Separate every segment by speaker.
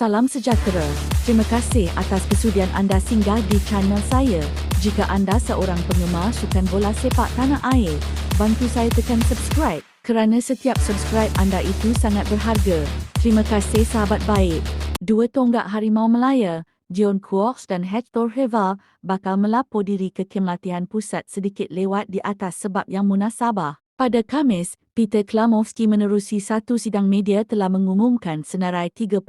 Speaker 1: Salam sejahtera. Terima kasih atas kesudian anda singgah di channel saya. Jika anda seorang penggemar sukan bola sepak tanah air, bantu saya tekan subscribe kerana setiap subscribe anda itu sangat berharga. Terima kasih sahabat baik. Dua tonggak harimau Melaya, Dion Quarks dan Hector Heval bakal melapor diri ke kem latihan pusat sedikit lewat di atas sebab yang munasabah. Pada Khamis, Peter Klamovski menerusi satu sidang media telah mengumumkan senarai 38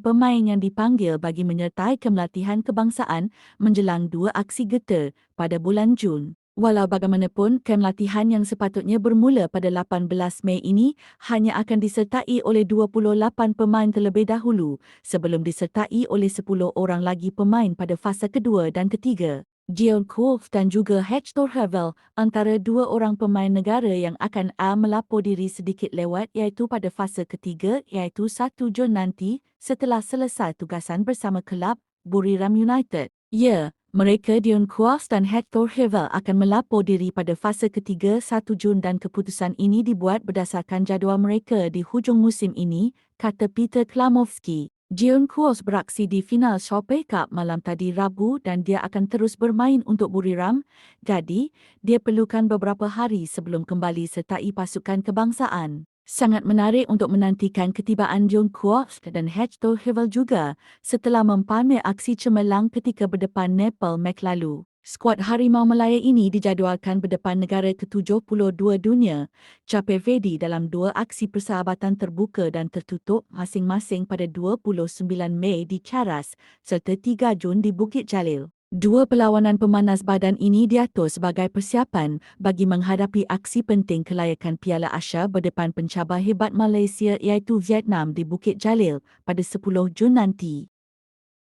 Speaker 1: pemain yang dipanggil bagi menyertai kemelatihan kebangsaan menjelang dua aksi getah pada bulan Jun. Walau bagaimanapun, kem latihan yang sepatutnya bermula pada 18 Mei ini hanya akan disertai oleh 28 pemain terlebih dahulu sebelum disertai oleh 10 orang lagi pemain pada fasa kedua dan ketiga. Dion Wolf dan juga Hector Havel antara dua orang pemain negara yang akan A melapor diri sedikit lewat iaitu pada fasa ketiga iaitu 1 Jun nanti setelah selesai tugasan bersama kelab Buriram United. Ya, mereka Dion Kuas dan Hector Havel akan melapor diri pada fasa ketiga 1 Jun dan keputusan ini dibuat berdasarkan jadual mereka di hujung musim ini, kata Peter Klamovski. Jeon Kuos beraksi di final Shopee Cup malam tadi Rabu dan dia akan terus bermain untuk Buriram, jadi dia perlukan beberapa hari sebelum kembali sertai pasukan kebangsaan. Sangat menarik untuk menantikan ketibaan Jeon Kuos dan Hector Hevel juga setelah mempamer aksi cemerlang ketika berdepan Nepal Mek lalu. Skuad Harimau Melaya ini dijadualkan berdepan negara ke-72 dunia, capai Vedi dalam dua aksi persahabatan terbuka dan tertutup masing-masing pada 29 Mei di Charas serta 3 Jun di Bukit Jalil. Dua perlawanan pemanas badan ini diatur sebagai persiapan bagi menghadapi aksi penting kelayakan Piala Asia berdepan pencabar hebat Malaysia iaitu Vietnam di Bukit Jalil pada 10 Jun nanti.